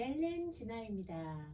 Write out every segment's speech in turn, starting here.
멜렌 진아입니다.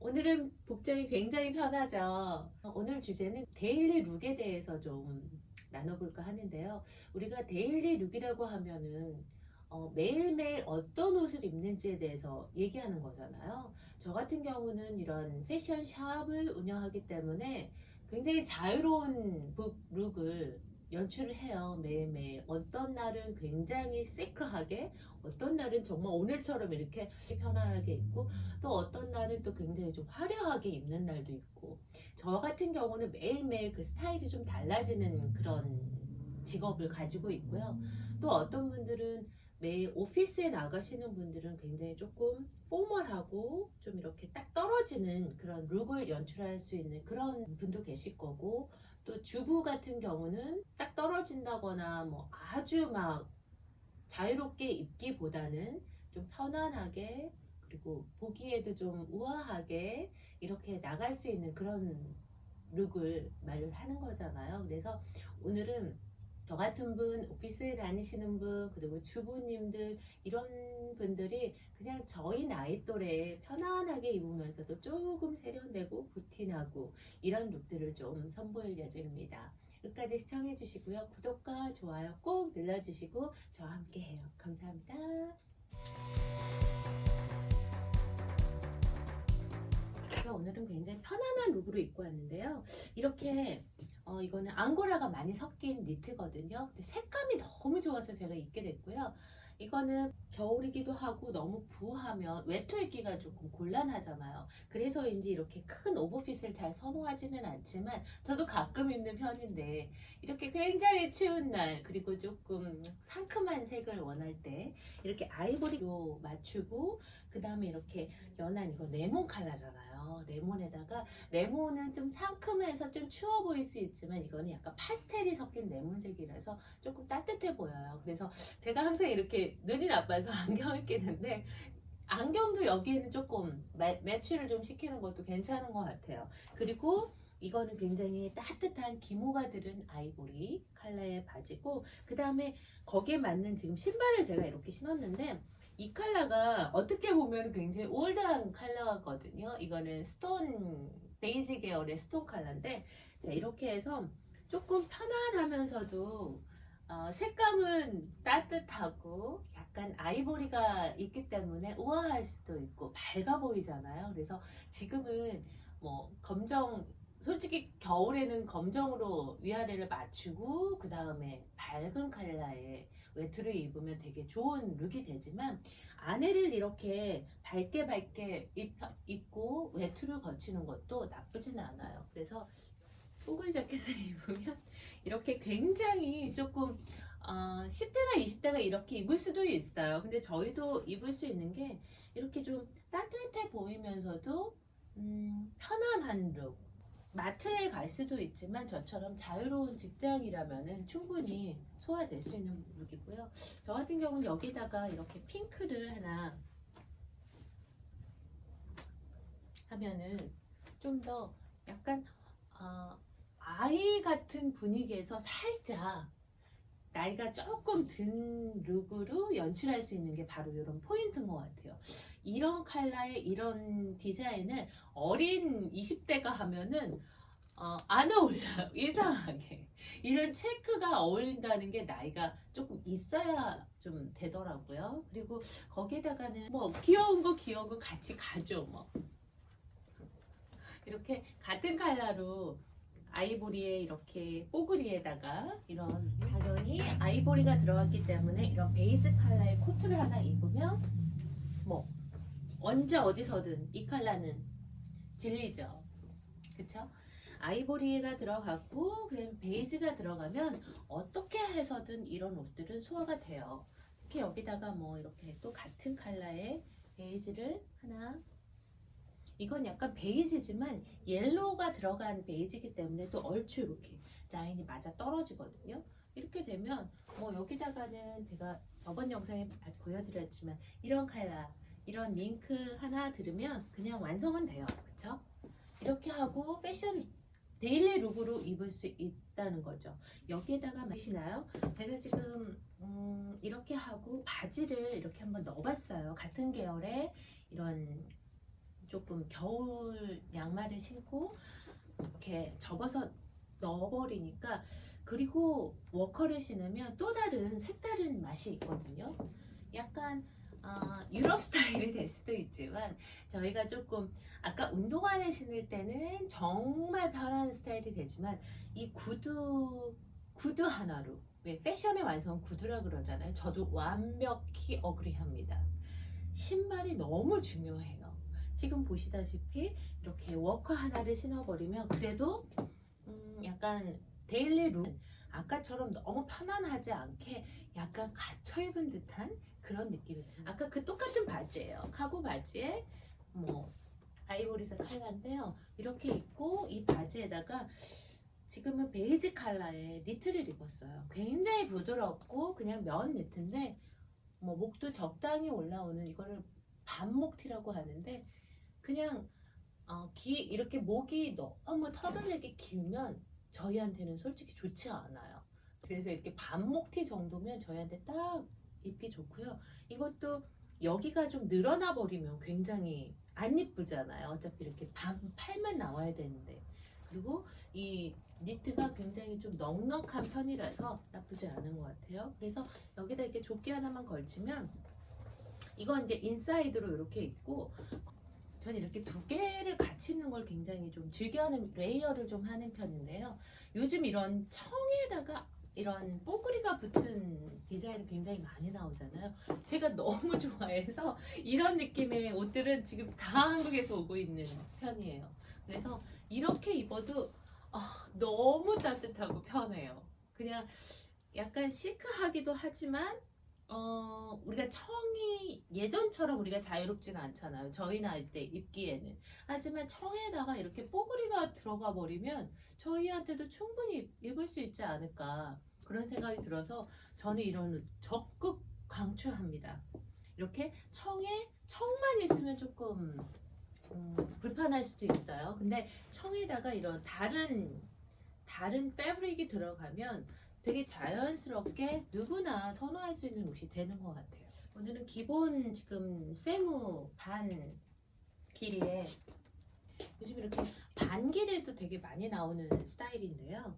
오늘은 복장이 굉장히 편하죠. 오늘 주제는 데일리 룩에 대해서 좀 나눠볼까 하는데요. 우리가 데일리 룩이라고 하면은 어, 매일매일 어떤 옷을 입는지에 대해서 얘기하는 거잖아요. 저 같은 경우는 이런 패션 샵을 운영하기 때문에 굉장히 자유로운 룩- 룩을 연출을 해요. 매일매일. 어떤 날은 굉장히 시크하게, 어떤 날은 정말 오늘처럼 이렇게 편안하게 입고, 또 어떤 날은 또 굉장히 좀 화려하게 입는 날도 있고, 저 같은 경우는 매일매일 그 스타일이 좀 달라지는 그런 직업을 가지고 있고요. 또 어떤 분들은 매일 오피스에 나가시는 분들은 굉장히 조금 포멀하고 딱 떨어지는 그런 룩을 연출할 수 있는 그런 분도 계실 거고 또 주부 같은 경우는 딱 떨어진다거나 뭐 아주 막 자유롭게 입기보다는 좀 편안하게 그리고 보기에도 좀 우아하게 이렇게 나갈 수 있는 그런 룩을 말을 하는 거잖아요. 그래서 오늘은 저 같은 분, 오피스에 다니시는 분, 그리고 주부님들, 이런 분들이 그냥 저희 나이 또래에 편안하게 입으면서도 조금 세련되고 부티나고 이런 룩들을 좀 선보일 예정입니다. 끝까지 시청해 주시고요. 구독과 좋아요 꼭 눌러주시고 저와 함께 해요. 감사합니다. 제가 오늘은 굉장히 편안한 룩으로 입고 왔는데요. 이렇게 어, 이거는 앙고라가 많이 섞인 니트거든요. 근데 색감이 너무 좋아서 제가 입게 됐고요. 이거는 겨울이기도 하고 너무 부하면 외투 입기가 조금 곤란하잖아요. 그래서인지 이렇게 큰 오버핏을 잘 선호하지는 않지만 저도 가끔 입는 편인데 이렇게 굉장히 추운 날 그리고 조금 상큼한 색을 원할 때 이렇게 아이보리로 맞추고 그 다음에 이렇게 연한 이거 레몬 컬러잖아요. 레몬에다가 레몬은 좀 상큼해서 좀 추워 보일 수 있지만 이거는 약간 파스텔이 섞인 레몬색이라서 조금 따뜻해 보여요. 그래서 제가 항상 이렇게 눈이 나빠서 안경을 끼는데 안경도 여기에는 조금 매, 매치를 좀 시키는 것도 괜찮은 것 같아요. 그리고 이거는 굉장히 따뜻한 기모가 들은 아이보리 컬러의 바지고 그 다음에 거기에 맞는 지금 신발을 제가 이렇게 신었는데 이 컬러가 어떻게 보면 굉장히 올드한 컬러거든요. 이거는 스톤 베이지 계열의 스톤 컬러인데 자 이렇게 해서 조금 편안하면서도 어, 색감은 따뜻하고 약간 아이보리가 있기 때문에 우아할 수도 있고 밝아 보이잖아요. 그래서 지금은 뭐 검정 솔직히 겨울에는 검정으로 위아래를 맞추고 그 다음에 밝은 컬러의 외투를 입으면 되게 좋은 룩이 되지만 안에를 이렇게 밝게 밝게 입, 입고 외투를 거치는 것도 나쁘진 않아요. 그래서 뽀글 자켓을 입으면 이렇게 굉장히 조금 어, 10대나 20대가 이렇게 입을 수도 있어요. 근데 저희도 입을 수 있는 게 이렇게 좀 따뜻해 보이면서도 음, 편안한 룩. 마트에 갈 수도 있지만 저처럼 자유로운 직장이라면 충분히 소화될 수 있는 룩이고요. 저 같은 경우는 여기다가 이렇게 핑크를 하나 하면은 좀 더 약간 어, 아이 같은 분위기에서 살짝 나이가 조금 든 룩으로 연출할 수 있는 게 바로 이런 포인트인 것 같아요. 이런 컬러의 이런 디자인을 어린 20대가 하면은 어, 안 어울려요. 이상하게. 이런 체크가 어울린다는 게 나이가 조금 있어야 좀 되더라고요. 그리고 거기에다가는 뭐 귀여운 거 귀여운 거 같이 가죠. 뭐. 이렇게 같은 컬러로 아이보리에 이렇게 뽀글이에다가 이런 당연히 아이보리가 들어갔기 때문에 이런 베이지 컬러의 코트를 하나 입으면 뭐 언제 어디서든 이 컬러는 진리죠. 그쵸? 아이보리가 들어갔고 그냥 베이지가 들어가면 어떻게 해서든 이런 옷들은 소화가 돼요. 이렇게 여기다가 뭐 이렇게 또 같은 컬러의 베이지를 하나 이건 약간 베이지지만 옐로우가 들어간 베이지이기 때문에 또 얼추 이렇게 라인이 맞아 떨어지거든요. 이렇게 되면 뭐 여기다가는 제가 저번 영상에 보여드렸지만 이런 컬러 이런 링크 하나 들으면 그냥 완성은 돼요. 그쵸? 이렇게 하고 패션 데일리 룩으로 입을 수 있다는 거죠. 여기에다가 보시나요? 제가 지금 음, 이렇게 하고 바지를 이렇게 한번 넣어봤어요. 같은 계열의 이런 조금 겨울 양말을 신고 이렇게 접어서 넣어버리니까 그리고 워커를 신으면 또 다른 색다른 맛이 있거든요. 약간 아, 유럽 스타일이 될 수도 있지만 저희가 조금 아까 운동화를 신을 때는 정말 편한 스타일이 되지만 이 구두 구두 하나로 왜 패션의 완성 구두라 그러잖아요. 저도 완벽히 어그리합니다. 신발이 너무 중요해요. 지금 보시다시피 이렇게 워커 하나를 신어버리면 그래도 음, 약간 데일리 룩 아까처럼 너무 편안하지 않게 약간 갇혀 입은 듯한 그런 느낌이 아까 그 똑같은 바지예요. 카고 바지에 뭐 아이보리색 컬러인데요. 이렇게 입고 이 바지에다가 지금은 베이지 컬러의 니트를 입었어요. 굉장히 부드럽고 그냥 면 니트인데 뭐 목도 적당히 올라오는 이거를 반목티라고 하는데 그냥 어, 기 이렇게 목이 너무 터널내게 길면 저희한테는 솔직히 좋지 않아요. 그래서 이렇게 반목티 정도면 저희한테 딱 입기 좋고요. 이것도 여기가 좀 늘어나 버리면 굉장히 안 이쁘잖아요. 어차피 이렇게 반 팔만 나와야 되는데 그리고 이 니트가 굉장히 좀 넉넉한 편이라서 나쁘지 않은 것 같아요. 그래서 여기다 이렇게 조끼 하나만 걸치면 이건 이제 인사이드로 이렇게 있고 전 이렇게 두 개를 같이 입는 걸 굉장히 좀 즐겨하는 레이어를 좀 하는 편인데요. 요즘 이런 청에다가 이런 뽀글이가 붙은 디자인이 굉장히 많이 나오잖아요. 제가 너무 좋아해서 이런 느낌의 옷들은 지금 다 한국에서 오고 있는 편이에요. 그래서 이렇게 입어도 아, 너무 따뜻하고 편해요. 그냥 약간 시크하기도 하지만 어, 우리가 청이 예전처럼 우리가 자유롭지는 않잖아요. 저희 나이 때 입기에는. 하지만 청에다가 이렇게 뽀글이가 들어가 버리면 저희한테도 충분히 입을 수 있지 않을까. 그런 생각이 들어서 저는 이런 옷 적극 강추합니다. 이렇게 청에 청만 있으면 조금 음, 불편할 수도 있어요. 근데 청에다가 이런 다른 다른 패브릭이 들어가면 되게 자연스럽게 누구나 선호할 수 있는 옷이 되는 것 같아요. 오늘은 기본 지금 세무 반 길이에 요즘 이렇게 반 길이도 되게 많이 나오는 스타일인데요.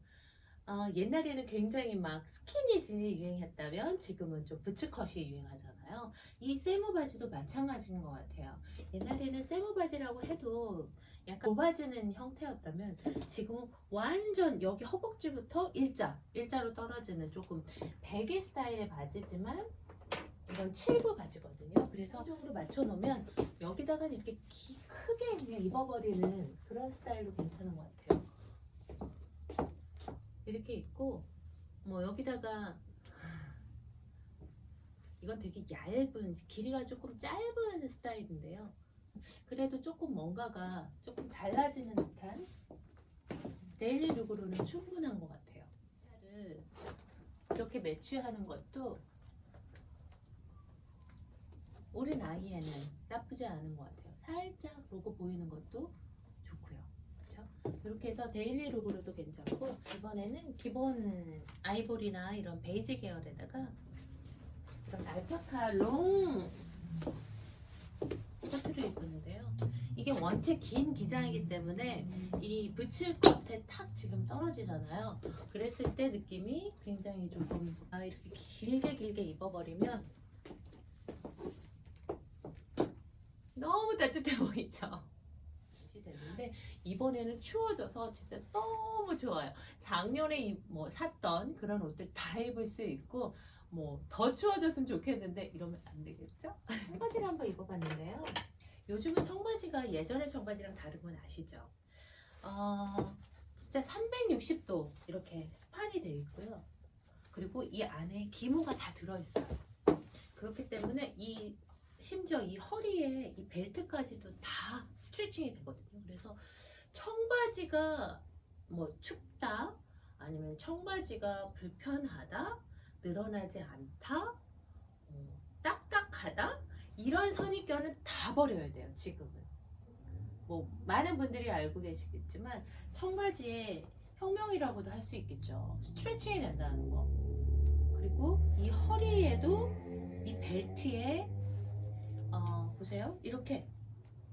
어, 옛날에는 굉장히 막 스키니진이 유행했다면 지금은 좀 부츠컷이 유행하잖아요. 이 세무 바지도 마찬가지인 것 같아요. 옛날에는 세무 바지라고 해도 약간 좁아지는 형태였다면 지금은 완전 여기 허벅지부터 일자, 일자로 떨어지는 조금 베개 스타일의 바지지만 이건 칠부 바지거든요. 그래서 쪽으로 맞춰놓으면 여기다가 이렇게 기- 크게 그냥 입어버리는 그런 스타일로 괜찮은 것 같아요. 이렇게 입고 뭐 여기다가 이건 되게 얇은 길이가 조금 짧은 스타일인데요. 그래도 조금 뭔가가 조금 달라지는 듯한 데일리 룩으로는 충분한 것 같아요. 를 이렇게 매치하는 것도 우리 나이에는 나쁘지 않은 것 같아요. 살짝 로고 보이는 것도? 이렇게 해서 데일리 룩으로도 괜찮고 이번에는 기본 아이보리나 이런 베이지 계열에다가 이런 알파카 롱 스커트를 입었는데요. 이게 원체 긴 기장이기 때문에 이 붙일 끝에 탁 지금 떨어지잖아요. 그랬을 때 느낌이 굉장히 조금 아, 이렇게 길게 길게 입어버리면 너무 따뜻해 보이죠. 되는데 이번에는 추워져서 진짜 너무 좋아요. 작년에 이- 뭐 샀던 그런 옷들 다 입을 수 있고 뭐 더 추워졌으면 좋겠는데 이러면 안 되겠죠? 청바지를 한번 입어봤는데요. 요즘은 청바지가 예전의 청바지랑 다른 건 아시죠? 어, 진짜 360도 이렇게 스판이 되어 있고요. 그리고 이 안에 기모가 다 들어있어요. 그렇기 때문에 이 심지어 이 허리에 이 벨트까지도 다 스트레칭이 되거든요. 그래서 청바지가 뭐 춥다 아니면 청바지가 불편하다 늘어나지 않다 어, 딱딱하다 이런 선입견은 다 버려야 돼요. 지금은 뭐 많은 분들이 알고 계시겠지만 청바지의 혁명이라고도 할 수 있겠죠. 스트레칭이 된다는 거. 그리고 이 허리에도 이 벨트에 어, 보세요. 이렇게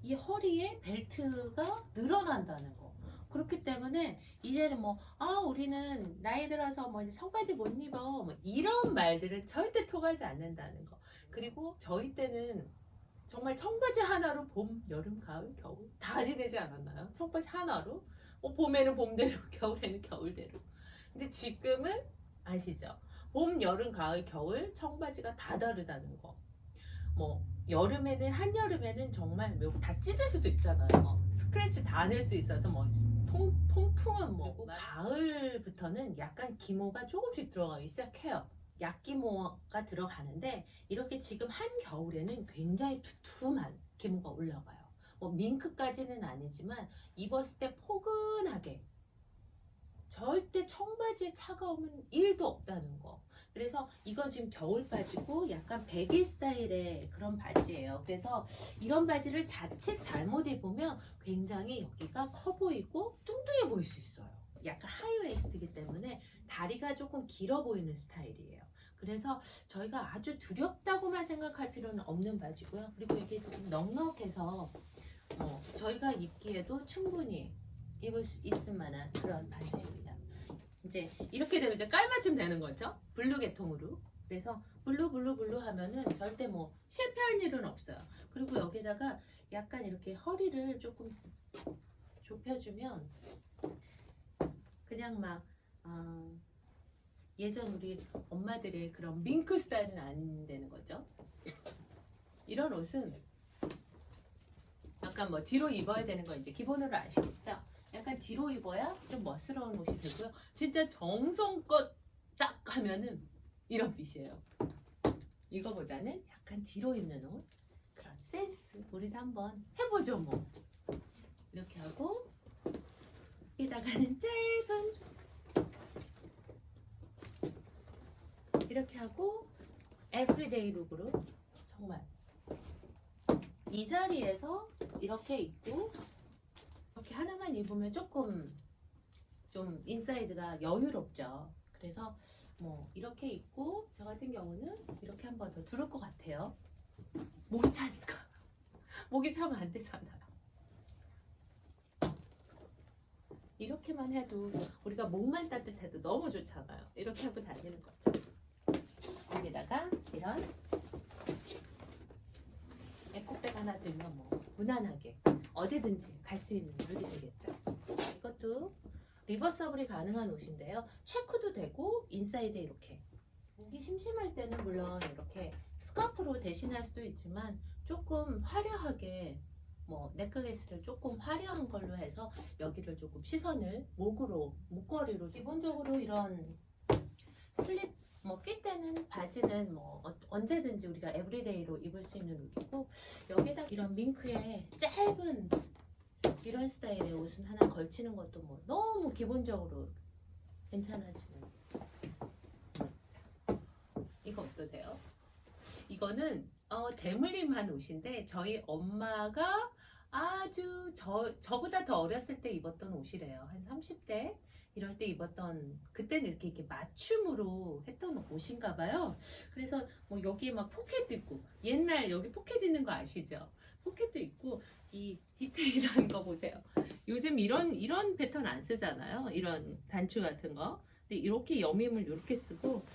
이 허리에 벨트가 늘어난다는 거. 그렇기 때문에 이제는 뭐, 아, 우리는 나이 들어서 뭐 이제 청바지 못 입어. 뭐 이런 말들을 절대 통하지 않는다는 거. 그리고 저희 때는 정말 청바지 하나로 봄, 여름, 가을, 겨울 다 지내지 않았나요? 청바지 하나로? 뭐 봄에는 봄대로, 겨울에는 겨울대로. 근데 지금은 아시죠? 봄, 여름, 가을, 겨울 청바지가 다 다르다는 거. 뭐 여름에는 한여름에는 정말 뭐다 찢을 수도 있잖아요. 스크래치 다 낼 수 있어서 뭐 통, 통풍은 뭐 그리고 가을부터는 약간 기모가 조금씩 들어가기 시작해요. 약기모가 들어가는데 이렇게 지금 한 겨울에는 굉장히 두툼한 기모가 올라가요. 뭐 밍크까지는 아니지만 입었을 때 포근하게 절대 청바지에 차가움은 1도 없다는 거. 그래서 이건 지금 겨울 바지고 약간 베개 스타일의 그런 바지예요. 그래서 이런 바지를 자칫 잘못 입으면 굉장히 여기가 커 보이고 뚱뚱해 보일 수 있어요. 약간 하이웨이스트이기 때문에 다리가 조금 길어 보이는 스타일이에요. 그래서 저희가 아주 두렵다고만 생각할 필요는 없는 바지고요. 그리고 이게 좀 넉넉해서 어, 저희가 입기에도 충분히 입을 수 있을 만한 그런 바지입니다. 이제 이렇게 되면 이제 깔맞춤 되는 거죠. 블루 계통으로. 그래서 블루 블루 블루 하면은 절대 뭐 실패할 일은 없어요. 그리고 여기다가 약간 이렇게 허리를 조금 좁혀주면 그냥 막 어, 예전 우리 엄마들의 그런 밍크 스타일은 안 되는 거죠. 이런 옷은 약간 뭐 뒤로 입어야 되는 거 이제 기본으로 아시겠죠? 약간 뒤로 입어야 좀 멋스러운 옷이 되고요. 진짜 정성껏 딱 하면은 이런 핏이에요. 이거보다는 약간 뒤로 입는 옷 그런 센스 우리도 한번 해보죠 뭐. 이렇게 하고 여기다가는 짧은 이렇게 하고 에브리데이 룩으로 정말 이 자리에서 이렇게 입고 하나만 입으면 조금 좀 인사이드가 여유롭죠. 그래서 뭐 이렇게 입고 저 같은 경우는 이렇게 한 번 더 두를 것 같아요. 목이 차니까 목이 차면 안 되잖아요. 이렇게만 해도 우리가 목만 따뜻해도 너무 좋잖아요. 이렇게 하고 다니는 거죠. 여기다가 이런 에코백 하나 들면 뭐 무난하게 어디든지 갈 수 있는 룩이 되겠죠. 이것도 리버서블이 가능한 옷인데요. 체크도 되고 인사이드에 이렇게 목이 심심할 때는 물론 이렇게 스카프로 대신할 수도 있지만 조금 화려하게 뭐 넥클래스를 조금 화려한 걸로 해서 여기를 조금 시선을 목으로 목걸이로 기본적으로 이런 슬릿 뭐 핏되는 바지는 뭐 어- 언제든지 우리가 에브리데이로 입을 수 있는 룩이고 여기다 이런 밍크의 짧은 이런 스타일의 옷은 하나 걸치는 것도 뭐 너무 기본적으로 괜찮아지는 자, 이거 어떠세요? 이거는 어, 대물림한 옷인데 저희 엄마가 아주 저, 저보다 더 어렸을 때 입었던 옷이래요. 한 30대 이럴 때 입었던 그때는 이렇게 이렇게 맞춤으로 했던 옷인가 봐요. 그래서 뭐 여기에 막 포켓도 있고 옛날 여기 포켓 있는 거 아시죠? 포켓도 있고 이 디테일한 거 보세요. 요즘 이런 이런 패턴 안 쓰잖아요. 이런 단추 같은 거. 근데 이렇게 여밈을 이렇게 쓰고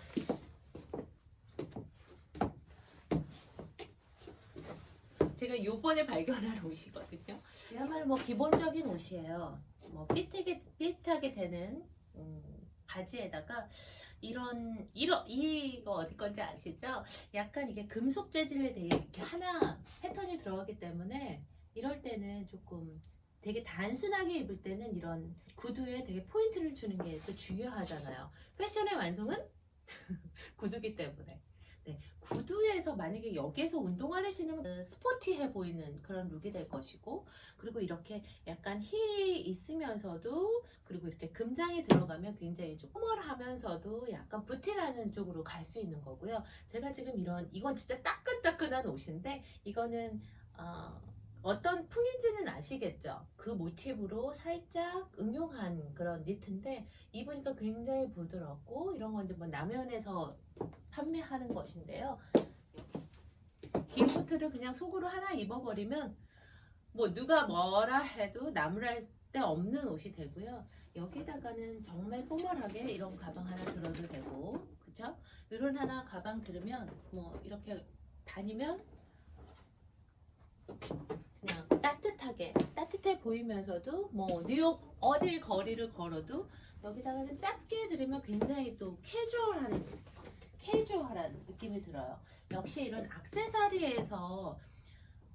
제가 요번에 발견한 옷이거든요. 그야말로 뭐 기본적인 옷이에요. 뭐 핏하게 핏하게 되는 음, 바지에다가 이런 이런 이거 어디 건지 아시죠? 약간 이게 금속 재질에 대해 이렇게 하나 패턴이 들어가기 때문에 이럴 때는 조금 되게 단순하게 입을 때는 이런 구두에 되게 포인트를 주는 게 또 중요하잖아요. 패션의 완성은 구두기 때문에. 네, 구두에서 만약에 여기에서 운동화를 신으면 스포티해 보이는 그런 룩이 될 것이고 그리고 이렇게 약간 힐이 있으면서도 그리고 이렇게 금장이 들어가면 굉장히 좀 포멀하면서도 약간 부티나는 쪽으로 갈 수 있는 거고요. 제가 지금 이런 이건 진짜 따끈따끈한 옷인데 이거는 어, 어떤 풍인지는 아시겠죠? 그 모티브로 살짝 응용한 그런 니트인데 입으니까 굉장히 부드럽고 이런 건 이제 뭐 남현에서 판매하는 것인데요. 이 코트를 그냥 속으로 하나 입어버리면 뭐 누가 뭐라 해도 나무랄 데 없는 옷이 되고요. 여기다가는 정말 포멀하게 이런 가방 하나 들어도 되고, 그쵸? 이런 하나 가방 들으면 뭐 이렇게 다니면 그냥 따뜻하게 따뜻해 보이면서도 뭐 뉴욕 어딜 거리를 걸어도 여기다가는 짧게 들으면 굉장히 또 캐주얼한 캐주얼한 느낌이 들어요. 역시 이런 액세서리에서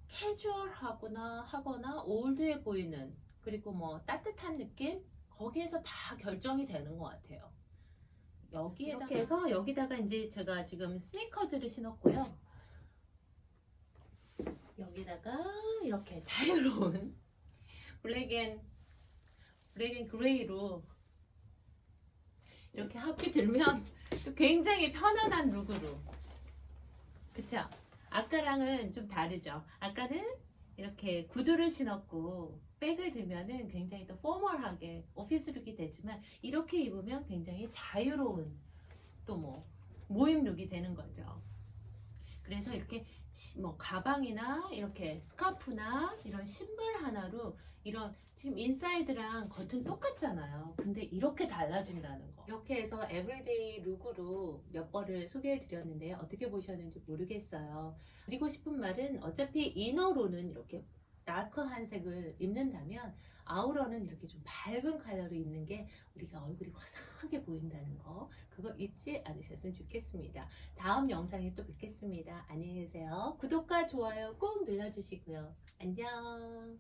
캐주얼하거나 하거나 올드해 보이는 그리고 뭐 따뜻한 느낌 거기에서 다 결정이 되는 것 같아요. 여기에다 이렇게 해서 여기다가 이제 제가 지금 스니커즈를 신었고요. 여기다가 이렇게 자유로운 블랙 앤 블랙 앤 그레이로 이렇게 합기 들면 또 굉장히 편안한 룩으로 그쵸? 아까랑은 좀 다르죠. 아까는 이렇게 구두를 신었고 백을 들면은 굉장히 또 포멀하게 오피스 룩이 되지만 이렇게 입으면 굉장히 자유로운 또 뭐 모임 룩이 되는 거죠. 그래서 이렇게 시- 뭐 가방이나 이렇게 스카프나 이런 신발 하나로 이런 지금 인사이드랑 겉은 똑같잖아요. 근데 이렇게 달라진다는 거. 이렇게 해서 에브리데이 룩으로 몇 벌을 소개해 드렸는데요. 어떻게 보셨는지 모르겠어요. 드리고 싶은 말은 어차피 이너로는 이렇게 다크한 색을 입는다면 아우러는 이렇게 좀 밝은 컬러로 입는 게 우리가 얼굴이 화사하게 보인다는 거 그거 잊지 않으셨으면 좋겠습니다. 다음 영상에 또 뵙겠습니다. 안녕히 계세요. 구독과 좋아요 꼭 눌러주시고요. 안녕.